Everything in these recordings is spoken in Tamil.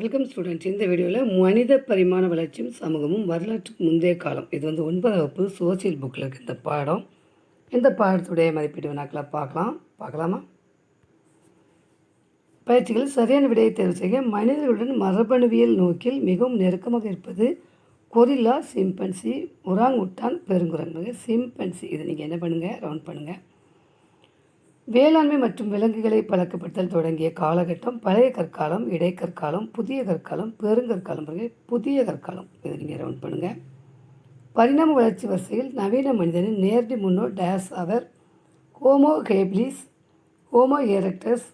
வெல்கம் ஸ்டூடெண்ட்ஸ் இந்த வீடியோவில் மனித பரிமாண வளர்ச்சியும் சமூகமும் வரலாற்றுக்கு முந்தைய காலம். இது வந்து ஒன்பதாம் வகுப்பு சோசியல் புக்கில் இருக்குது இந்த பாடம். இந்த பாடத்துடைய மதிப்பீடு வினாக்களை பார்க்கலாம். பார்க்கலாமா? பயிற்சிகள் சரியான விடையை தேர்வு செய்ய மனிதர்களுடன் மரபணுவியல் நோக்கில் மிகவும் நெருக்கமாக இருப்பது கொரில்லா சிம்பன்சி ஒராங் உட்டான் பெருங்குரங்கு சிம்பன்சி. இது நீங்கள் என்ன பண்ணுங்கள் ரவுண்ட் பண்ணுங்கள் வேளாண்மை மற்றும் விலங்குகளை பழக்கப்படுத்தல் தொடங்கிய காலகட்டம் பழைய கற்காலம் இடைக்கற்காலம் புதிய கற்காலம் பெருங்கற்காலம் புதிய கற்காலம். இதை நீங்கள் ரவுண்ட் பண்ணுங்கள் பரிணாம வளர்ச்சி வரிசையில் நவீன மனிதனின் நேரடி முன்னோர் டேஸ் அவர் Homo habilis Homo erectus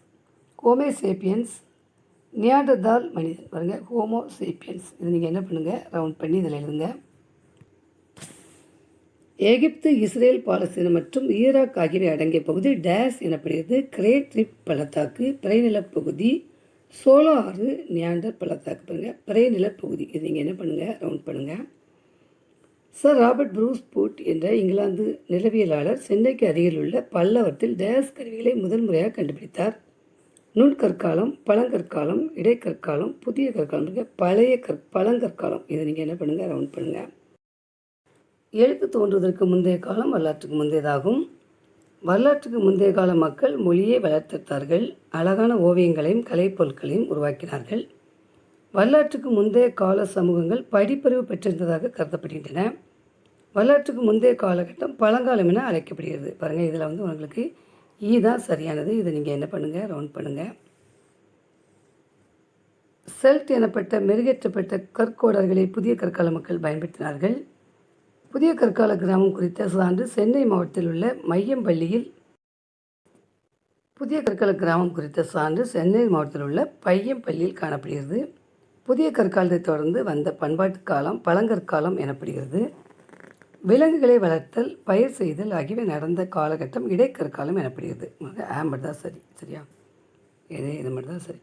Homo sapiens Neanderthal மனிதன். பாருங்கள் ஹோமோ சேப்பியன்ஸ். இது நீங்கள் என்ன பண்ணுங்கள் ரவுண்ட் பண்ணி இதில் எழுதுங்க. எகிப்து இஸ்ரேல் பாலஸ்தீனம் மற்றும் ஈராக் ஆகியவை அடங்கிய பகுதி டேஸ் எனப்படுகிறது. கிரேட் ரிப் பள்ளத்தாக்கு பிறைநிலப் பகுதி சோலோ ஆறு நியாண்டர் பள்ளத்தாக்கு பாருங்கள் பிறைநிலப் பகுதி. இது நீங்கள் என்ன பண்ணுங்கள் ரவுண்ட் பண்ணுங்கள் சர் ராபர்ட் ப்ரூஸ் பூட் என்ற இங்கிலாந்து நிலவியலாளர் சென்னைக்கு அருகில் உள்ள பல்லவத்தில் டேஸ் கருவிகளை முதல் முறையாக கண்டுபிடித்தார். நுண்கற்காலம் பழங்கற்காலம் இடைக்கற்காலம் புதிய கற்காலம் பழைய கற் பழங்கற்காலம். இதை நீங்கள் என்ன பண்ணுங்கள் ரவுண்ட் பண்ணுங்கள் எழுத்து தோன்றுவதற்கு முந்தைய காலம் வரலாற்றுக்கு முந்தையதாகும். வரலாற்றுக்கு முந்தைய கால மக்கள் மொழியை வளர்த்தெடுத்தார்கள். அழகான ஓவியங்களையும் கலைப்பொருட்களையும் உருவாக்கினார்கள். வரலாற்றுக்கு முந்தைய கால சமூகங்கள் படிப்பறிவு பெற்றிருந்ததாக கருதப்படுகின்றன. வரலாற்றுக்கு முந்தைய காலகட்டம் பழங்காலம் என அழைக்கப்படுகிறது. பாருங்கள் இதில் வந்து உங்களுக்கு ஈ தான் சரியானது. இதை நீங்கள் என்ன பண்ணுங்கள் ரவுண்ட் பண்ணுங்கள் செல்ட் எனப்பட்ட மெருகேற்றப்பட்ட கற்கோடர்களை புதிய கற்கால மக்கள் பயன்படுத்தினார்கள். புதிய கற்கால கிராமம் குறித்த சான்று சென்னை மாவட்டத்தில் உள்ள மையம்பள்ளியில் புதிய கற்கால கிராமம் குறித்த சான்று சென்னை மாவட்டத்தில் உள்ள பையம்பள்ளியில் காணப்படுகிறது. புதிய கற்காலத்தை தொடர்ந்து வந்த பண்பாட்டு காலம் பழங்கற்காலம் எனப்படுகிறது. விலங்குகளை வளர்த்தல் பயிர் செய்தல் ஆகியவை நடந்த காலகட்டம் இடைக்கற்காலம் எனப்படுகிறது. ஆம்பர் தான் சரி சரியா? இது இது மட்டும் தான் சரி.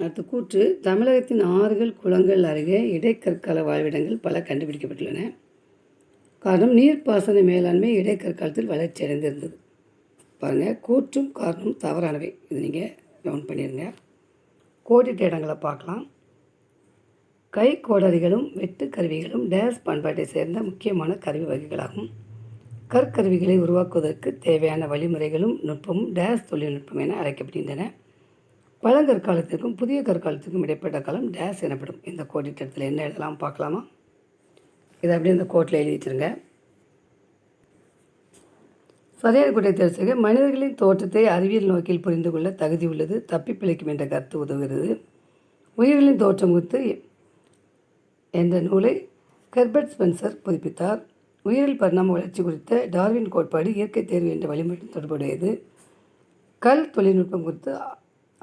அடுத்த கூற்று தமிழகத்தின் ஆறுகள் குளங்கள் அருகே இடைக்கற்கால வாழ்விடங்கள் பல கண்டுபிடிக்கப்பட்டுள்ளன. காரணம் நீர்ப்பாசன மேலாண்மை இடைக்கற்காலத்தில் வளர்ச்சி அடைந்திருந்தது. பாருங்கள் கூற்றும் காரணம் தவறானவை. இது நீங்கள் கவுன் பண்ணிடுங்க கோடிட்ட இடங்களை பார்க்கலாம். கை கோடரிகளும் வெட்டு கருவிகளும் டேஸ் பண்பாட்டை சேர்ந்த முக்கியமான கருவி வகைகளாகும். கற்கருவிகளை உருவாக்குவதற்கு தேவையான வழிமுறைகளும் நுட்பமும் டேஸ் தொழில்நுட்பம் என அழைக்கப்படுகின்றன. பழங்கற்காலத்திற்கும் புதிய கற்காலத்திற்கும் இடைப்பட்ட காலம் டேஸ் எனப்படும். இந்த கோடிட்டத்தில் என்ன எழுதலாம் பார்க்கலாமா? இதை அப்படியே இந்த கோட்டில் எழுதி வச்சுருங்க. சரியான கூட்டை தெரிவிச்சுங்க மனிதர்களின் தோற்றத்தை அறிவியல் நோக்கில் புரிந்து கொள்ள தகுதி உள்ளது தப்பி பிழைக்கும் என்ற கருத்து உதவுகிறது. உயிர்களின் தோற்றம் குறித்து என்ற நூலை கெர்பர்ட் ஸ்பென்சர் புதுப்பித்தார். உயிரில் பரிணாம வளர்ச்சி குறித்த டார்வின் கோட்பாடு இயற்கை தேர்வு என்ற வழிமுறையுடன் தொடர்புடையது. கல் தொழில்நுட்பம் குறித்து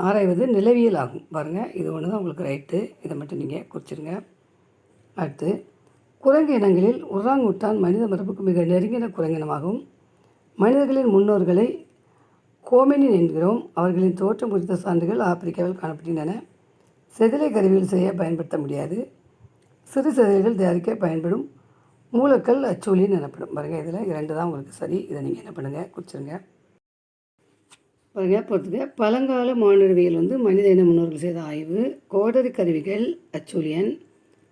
ஆராய்வது நிலவியல் ஆகும். பாருங்கள் இது ஒன்று தான் உங்களுக்கு ரைட்டு இதை மட்டும் நீங்கள் குறிச்சிருங்க. அடுத்து குரங்கு இனங்களில் உராங் உட்டான் மனித மரபுக்கு மிக நெருங்கின குரங்கினமாகும் மனிதர்களின் முன்னோர்களை கோமெனின் என்கிறோம். அவர்களின் தோற்றம் குறித்த சான்றுகள் ஆப்பிரிக்காவில் காணப்படுகின்றன. செதிலை கருவியில் செய்ய பயன்படுத்த முடியாது. சிறு செதில்கள் தயாரிக்க பயன்படும். மூலக்கல் அச்சூலின் எனப்படும். பாருங்கள் இதில் இரண்டு தான் உங்களுக்கு சரி. இதை நீங்கள் என்ன பண்ணுங்கள் குறிச்சிருங்க. பாருங்க பழங்கால மானுடவியல் வந்து மனித இன முன்னோர்கள் செய்த ஆய்வு கோடரி கருவிகள் அச்சூலியன்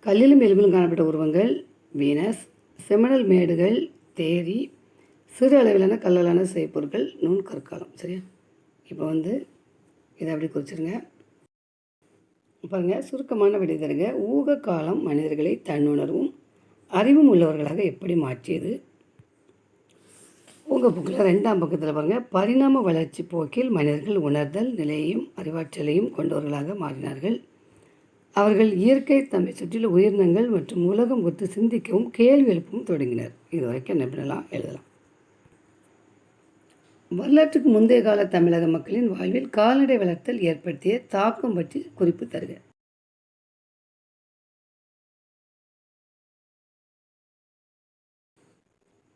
கல்லிலும் எலும்பிலும் காணப்பட்ட உருவங்கள் வீனஸ் செமணல் மேடுகள் தேரி சிறு அளவிலான கல்லலான செய்ப்பொருட்கள் நுண் கற்காலம் சரியா? இப்போ வந்து இதை அப்படி குறிச்சிருங்க. பாருங்கள் சுருக்கமான விடை தருங்க ஊக காலம் மனிதர்களை தன்னுணர்வும் அறிவும் உள்ளவர்களாக எப்படி மாற்றியது? உங்கள் புக்கில் ரெண்டாம் பக்கத்தில் பாருங்கள் பரிணாம வளர்ச்சி போக்கில் மனிதர்கள் உணர்தல் நிலையையும் அறிவாற்றலையும் கொண்டவர்களாக மாறினார்கள். அவர்கள் இயற்கை தம்மை சுற்றியுள்ள உயிரினங்கள் மற்றும் உலகம் ஒத்து சிந்திக்கவும் கேள்வி எழுப்பவும் தொடங்கினர். இது வரைக்கும் என்ன பண்ணலாம்? எழுதலாம். வரலாற்றுக்கு முந்தைய கால தமிழக மக்களின் வாழ்வில் கால்நடை வளர்த்தல் ஏற்படுத்திய தாக்கம் பற்றி குறிப்பு தருக.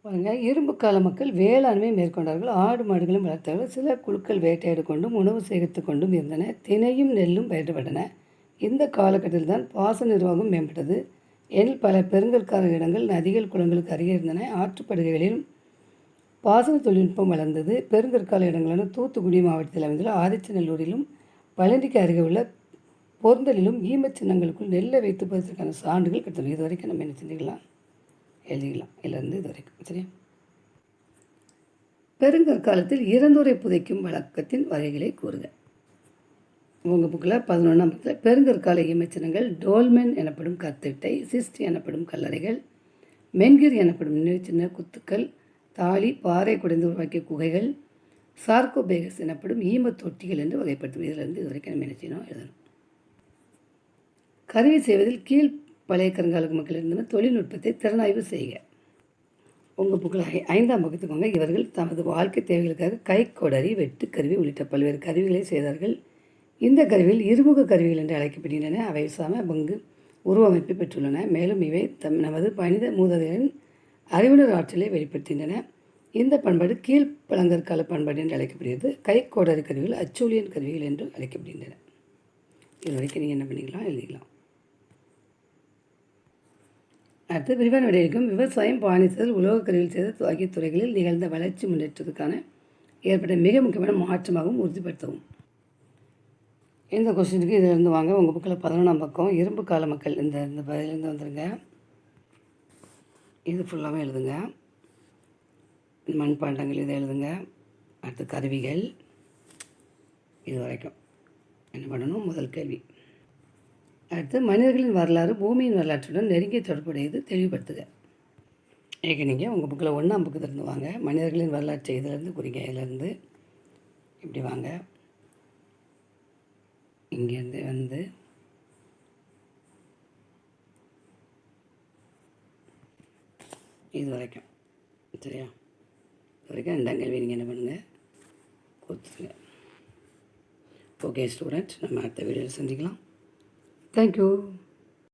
பாருங்க இரும்பு கால மக்கள் வேளாண்மை மேற்கொண்டார்கள். ஆடு மாடுகளும் வளர்த்தார்கள். சில குழுக்கள் வேட்டையாடு கொண்டும் உணவு சேகரித்து கொண்டும் இருந்தன. தினையும் நெல்லும் பயிரிடப்பட்டன. இந்த காலகட்டத்தில் தான் பாச நிர்வாகம் மேம்பட்டது. எனில் பல பெருங்கற்கார இடங்கள் நதிகள் குளங்களுக்கு அருகே இருந்தன. ஆற்றுப்படுகைகளிலும் பாசன தொழில்நுட்பம் வளர்ந்தது. பெருங்கற்கால இடங்களான தூத்துக்குடி மாவட்டத்தில் அமைந்துள்ள ஆதிச்சநல்லூரிலும் பழனிக்கு அருகே உள்ள பொருந்தலிலும் ஈமச் சின்னங்களுக்குள் நெல்லை வைத்து பதிற்கான சான்றுகள் கிடைத்தன இது வரைக்கும் நம்ம என்ன செஞ்சுக்கலாம்? எழுதிக்கலாம் இதிலிருந்து இது வரைக்கும். சரியா? பெருங்கற்காலத்தில் இறந்தோரை புதைக்கும் வழக்கத்தின் வகைகளை கூறுக. உங்கள் புக்கில் பதினொன்றாம் பக்கத்தில் பெருங்கற்கால ஈமச்சின்னங்கள் டோல்மென் எனப்படும் கத்திட்டை சிஸ்ட் எனப்படும் கல்லறைகள் மென்கிர் எனப்படும் நினைவுச்சின்ன குத்துக்கள் தாலி பாறை குடைந்து உருவாக்கிய குகைகள் சார்கோபேகஸ் எனப்படும் ஈமத் தொட்டிகள் என்று வகைப்படுத்தும். இதிலிருந்து இது வரைக்கும் நம்ம என்ன செய்யணும்? எழுதணும். கருவி செய்வதில் கீழ் பழைய கருங்காலுக்கு மக்கள் இருந்தன தொழில்நுட்பத்தை திறனாய்வு செய்க. உங்கள் புக்கில் ஐந்தாம் வகுத்துக்கோங்க. வாங்க இவர்கள் தமது வாழ்க்கை தேவைகளுக்காக கைக்கொடரி வெட்டுக்கருவி உள்ளிட்ட பல்வேறு கருவிகளை செய்தார்கள். இந்த கருவிகள் இருமுக கருவிகள் என்று அழைக்கப்படுகின்றன. அவை சம பங்கு உருவமைப்பை பெற்றுள்ளன. மேலும் இவை தம் நமது மனித மூதாதையரின் அறிவுணர் ஆற்றலை வெளிப்படுத்துகின்றன. இந்த பண்பாடு கீழ்ப்பழங்கற்கால பண்பாடு என்று அழைக்கப்படுகிறது. கைக்கோடரி கருவிகள் அச்சூழியன் கருவிகள் என்று அழைக்கப்படுகின்றன. இது வரைக்கும் நீங்கள் என்ன பண்ணிக்கலாம் எழுதிக்கலாம். அடுத்து விரிவான விடைக்கும் விவசாயம் பாணித்தல் உலோகக் கருவிகள் செய்தல் ஆகிய துறைகளில் நிகழ்ந்த வளர்ச்சி முன்னேற்றத்துக்கான ஏற்பட்ட மிக முக்கியமான மாற்றமாகவும் உறுதிப்படுத்தவும். இந்த கொஸ்டினுக்கு இதிலிருந்து வாங்க. உங்கள் புக்கில் பதினொன்றாம் பக்கம் இரும்பு கால மக்கள் இந்த இந்த பதிலிருந்து வந்துடுங்க இது ஃபுல்லாகவே எழுதுங்க. மண்பாண்டங்கள் இதை எழுதுங்க. அடுத்து கருவிகள். இது வரைக்கும். என்ன பண்ணணும்? முதல் கேள்வி. அடுத்து மனிதர்களின் வரலாறு பூமியின் வரலாற்றுடன் நெருங்கிய தொடர்புடையது தெளிவுபடுத்துக. ஏற்கனவே நீங்கள் உங்கள் புக்கில் ஒன்றாம் புக்கு திறந்து வாங்க. மனிதர்களின் வரலாற்று இதிலேருந்து குறிங்கையிலேருந்து இப்படி வாங்க. இங்கேருந்து வந்து இது வரைக்கும். சரியா? இது வரைக்கும் ரெண்டாம் கேள்வி. நீங்கள் என்ன பண்ணுங்கள் கொடுத்துருங்க. ஓகே ஸ்டூடெண்ட் நம்ம அடுத்த வீடியோவில் சந்திக்கலாம். தேங்க்யூ